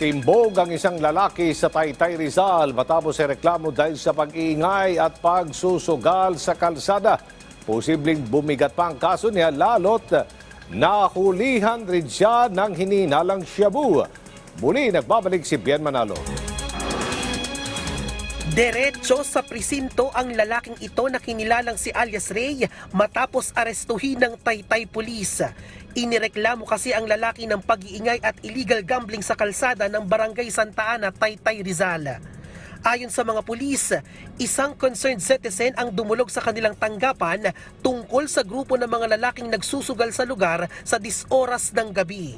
Natimbog ang isang lalaki sa Taytay Rizal matapos ay reklamo dahil sa pag-iingay at pagsusugal sa kalsada. Posibleng bumigat pa ang kaso niya lalot nahulihan rin siya ng hininalang shabu. Muli nagbabalik si Bien Manalo. Diretso sa presinto ang lalaking ito na kinilalang si alias Ray matapos arestuhin ng Taytay Police. Inireklamo kasi ang lalaki ng pag-iingay at illegal gambling sa kalsada ng Barangay Santa Ana, Taytay Rizal. Ayon sa mga pulis, isang concerned citizen ang dumulog sa kanilang tanggapan tungkol sa grupo ng mga lalaking nagsusugal sa lugar sa disoras ng gabi.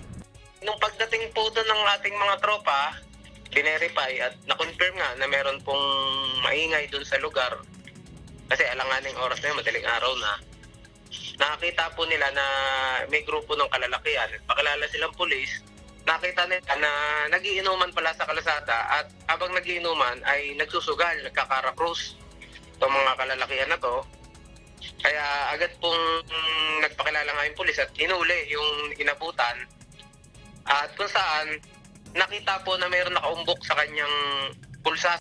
Nung pagdating po doon ng ating mga tropa, binerify at na-confirm nga na meron pong maingay doon sa lugar. Kasi alanganing oras na yun, madaling araw na. Nakakita po nila na may grupo ng kalalakihan. Pakilala silang pulis. Nakita nila na nagiinuman pala sa kalasada at habang nagiinuman ay nagsusugal, nagkakarakrus itong mga kalalakihan na to. Kaya agad pong nagpakilala nga yung pulis at inuli yung inabutan at kung saan nakita po na mayroon nakaumbok sa kanyang pulsa.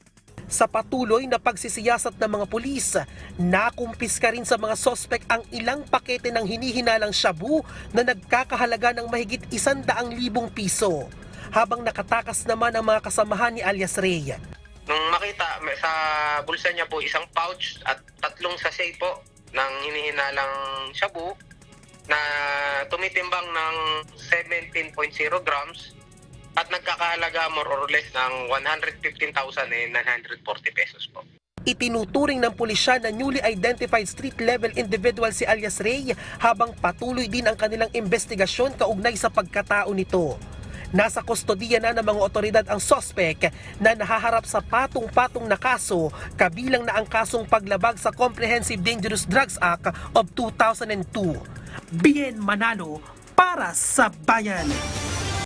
Sa patuloy na pagsisiyasat ng mga pulis, nakumpiska rin sa mga sospek ang ilang pakete ng hinihinalang shabu na nagkakahalaga ng mahigit isandaang libong piso. Habang nakatakas naman ang mga kasamahan ni alias Ray. Nung makita sa bulsa niya po isang pouch at tatlong sachet po ng hinihinalang shabu na tumitimbang ng 17.0 grams at nagkakahalaga more or less ng 115,940 pesos po. Itinuturing ng pulisya na newly identified street level individual si alias Ray habang patuloy din ang kanilang investigasyon kaugnay sa pagkatao nito. Nasa kustodiya na ng mga otoridad ang sospek na nahaharap sa patong-patong na kaso kabilang na ang kasong paglabag sa Comprehensive Dangerous Drugs Act of 2002. Bien Manalo para sa bayan.